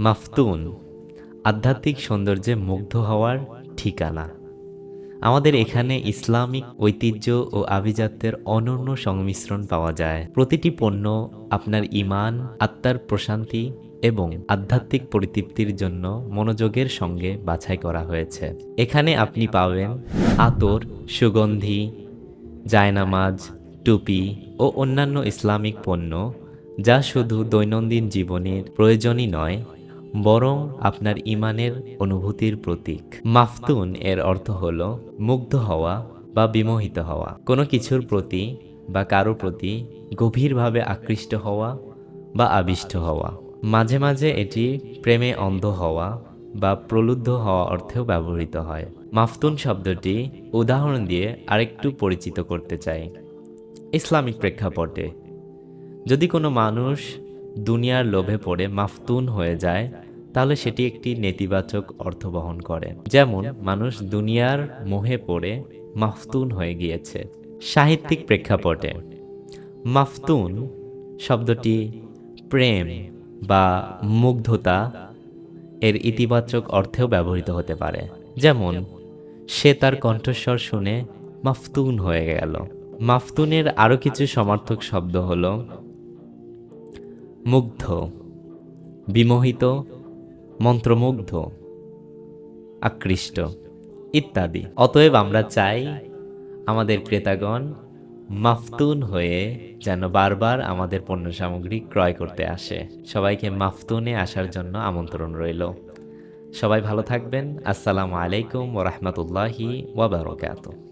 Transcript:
মাফতুন, আধ্যাত্মিক সৌন্দর্যে মুগ্ধ হওয়ার ঠিকানা। আমাদের এখানে ইসলামিক ঐতিহ্য ও আভিজাত্যের অনন্য সংমিশ্রণ পাওয়া যায়। প্রতিটি পণ্য আপনার ইমান আত্মার প্রশান্তি এবং আধ্যাত্মিক পরিতৃপ্তির জন্য মনোযোগের সঙ্গে বাছাই করা হয়েছে। এখানে আপনি পাবেন আতর, সুগন্ধি, জায়নামাজ, টুপি ও অন্যান্য ইসলামিক পণ্য যা শুধু দৈনন্দিন জীবনের প্রয়োজনই নয় বরং আপনার ইমানের অনুভূতির প্রতীক। মাফতুন এর অর্থ হল মুগ্ধ হওয়া বা বিমোহিত হওয়া। কোনো কিছুর প্রতি বা কারও প্রতি গভীরভাবে আকৃষ্ট হওয়া বা আবিষ্ট হওয়া। মাঝে মাঝে এটি প্রেমে অন্ধ হওয়া বা প্রলুব্ধ হওয়া অর্থেও ব্যবহৃত হয়। মাফতুন শব্দটি উদাহরণ দিয়ে আরেকটু পরিচিত করতে চাই। ইসলামিক প্রেক্ষাপটে যদি কোনো মানুষ দুনিয়ার লোভে পড়ে মাফতুন হয়ে যায়, তাহলে সেটি একটি নেতিবাচক অর্থ বহন করে। যেমন, মানুষ দুনিয়ার মোহে পড়ে মাফতুন হয়ে গিয়েছে। সাহিত্যিক প্রেক্ষাপটে, মাফতুন শব্দটি প্রেম বা মুগ্ধতা এর ইতিবাচক অর্থেও ব্যবহৃত হতে পারে। যেমন, সে তার কণ্ঠস্বর শুনে মাফতুন হয়ে গেল। মাফতুনের আরও কিছু সমার্থক শব্দ হল মুগ্ধ, বিমোহিত, মন্ত্রমুগ্ধ, আকৃষ্ট ইত্যাদি। অতএব আমরা চাই আমাদের ক্রেতাগণ মাফতুন হয়ে যেন বারবার আমাদের পণ্য সামগ্রী ক্রয় করতে আসে। সবাইকে মাফতুনে আসার জন্য আমন্ত্রণ রইল। সবাই ভালো থাকবেন। আসসালামু আলাইকুম ওরহমতুল্লাহি ওয়াবারকাতুহ